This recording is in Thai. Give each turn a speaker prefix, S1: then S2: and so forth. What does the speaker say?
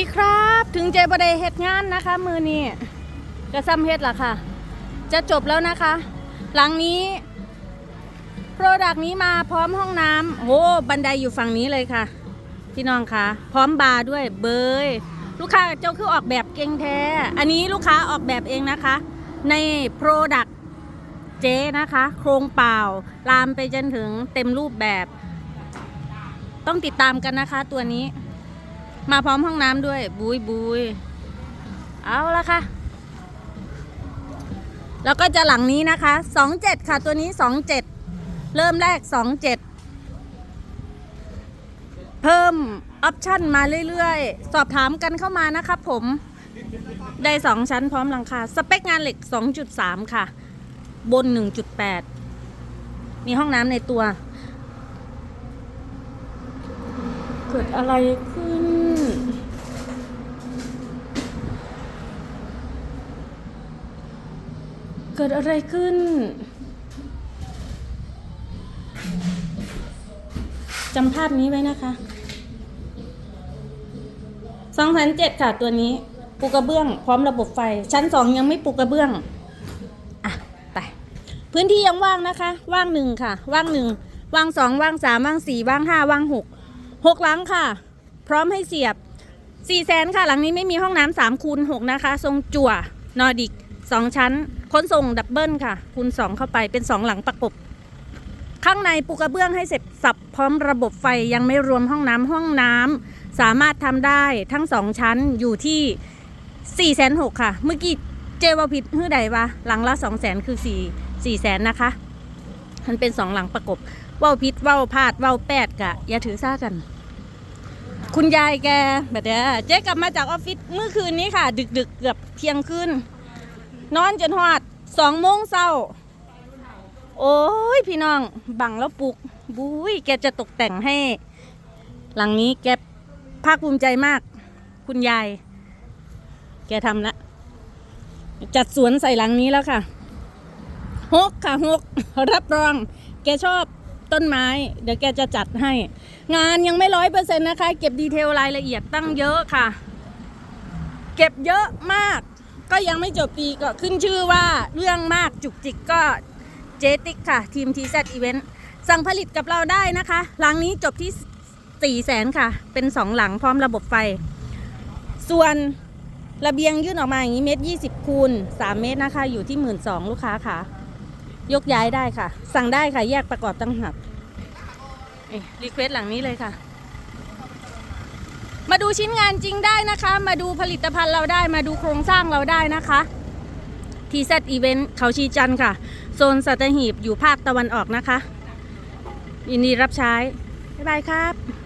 S1: ดีครับ ถึงเจบไดเฮ็ดงานนะคะ มือนี้จะซ้ำเฮ็ดละค่ะ จะจบแล้วนะคะ หลังนี้โปรดักต์นี้มาพร้อมห้องน้ำโอ้บันไดอยู่ฝั่งนี้เลยค่ะ พี่น้องคะพร้อมบาร์ด้วยเบยลูกค้าเจ้าคือออกแบบเก่งแท้ อันนี้ลูกค้าออกแบบเองนะคะ ในโปรดักต์เจนะคะ โครงเปล่า ลามไปจนถึงเต็มรูปแบบ ต้องติดตามกันนะคะตัวนี้ มาพร้อมห้องน้ำด้วย บุยบุยเอาละค่ะ แล้วก็จะหลังนี้นะคะ27ค่ะตัวนี้27เจ็ดเริ่มแรก27เจ็ดเพิ่มออปชั่นมาเรื่อยๆ สอบถามกันเข้ามานะครับผมได้2ชั้นพร้อมหลังคา สเปคงานเหล็ก 2.3 ค่ะ บน 1.8 มีห้องน้ำในตัว เกิดอะไรขึ้น เกิดอะไรขึ้น จำภาพนี้ไว้นะคะสองพันเจ็ดค่ะตัวนี้ ปูกระเบื้อง พร้อมระบบไฟ ชั้นสองยังไม่ปูกระเบื้อง อะ ไป พื้นที่ยังว่างนะคะ ว่างหนึ่งค่ะ ว่างหนึ่ง ว่างสอง ว่างสาม ว่างสี่ ว่างห้า ว่างหก หกหลังค่ะ พร้อมให้เสียบสี่แสนค่ะ หลังนี้ไม่มีห้องน้ำสามคูณหกนะคะ ทรงจั่วนอร์ดิกสองชั้น ขนส่งดับเบิลค่ะ คูณสองเข้าไปเป็นสองหลังประกบ ข้างในปูกระเบื้องให้เสร็จสับพร้อมระบบไฟยังไม่รวมห้องน้ำห้องน้ำสามารถทำได้ทั้งสองชั้นอยู่ที่4ี่แสนหกค่ะ เมื่อกี้เจว่าผิดฮื้อใดวะหลังละสองแสนคือสี่สี่แสนนะคะ มันเป็นสองหลังประกบว้าพิษว้าพลาดว้าแปดกะ อย่าถือซ่ากัน คุณยายแกแบบเนี้ยเจ๊กลับมาจากออฟฟิศเมื่อคืนนี้ค่ะ ดึกๆเกือบเที่ยงคืน นอนจนหอดสองโมงเช้า โอ้ยพี่น้อง บังแล้วปลุก บุ้ยแกจะตกแต่งให้ หลังนี้แกภาคภูมิใจมาก คุณยาย แกทำละจัดสวนใส่หลังนี้แล้วค่ะฮกค่ะฮกรับรอง แกชอบต้นไม้ เดี๋ยวแกจะจัดให้ งานยังไม่ร้อยเปอร์เซ็นต์นะคะ เก็บดีเทลรายละเอียดตั้งเยอะค่ะ เก็บเยอะมาก ก็ยังไม่จบปีก็ขึ้นชื่อว่าเรื่องมากจุกจิกก็เจติกค่ะ ทีมทีแซตอีเวนต์สั่งผลิตกับเราได้นะคะ หลังนี้จบที่4แสนค่ะ เป็น 2 หลังพร้อมระบบไฟ ส่วนระเบียงยื่นออกมาอย่างนี้เมตรยี่สิบคูณ3เมตรนะคะ อยู่ที่หมื่นสองลูกค้าค่ะ ยกย้ายได้ค่ะ สั่งได้ค่ะ แยกประกอบตั้งหักรีเควสหลังนี้เลยค่ะ มาดูชิ้นงานจริงได้นะคะ มาดูผลิตภัณฑ์เราได้มาดูโครงสร้างเราได้นะคะทีเซตอีเวนต์เขาชีจันค่ะ โซนสัตหีบอยู่ภาคตะวันออกนะคะ ยินดีรับใช้ บ๊ายบายครับ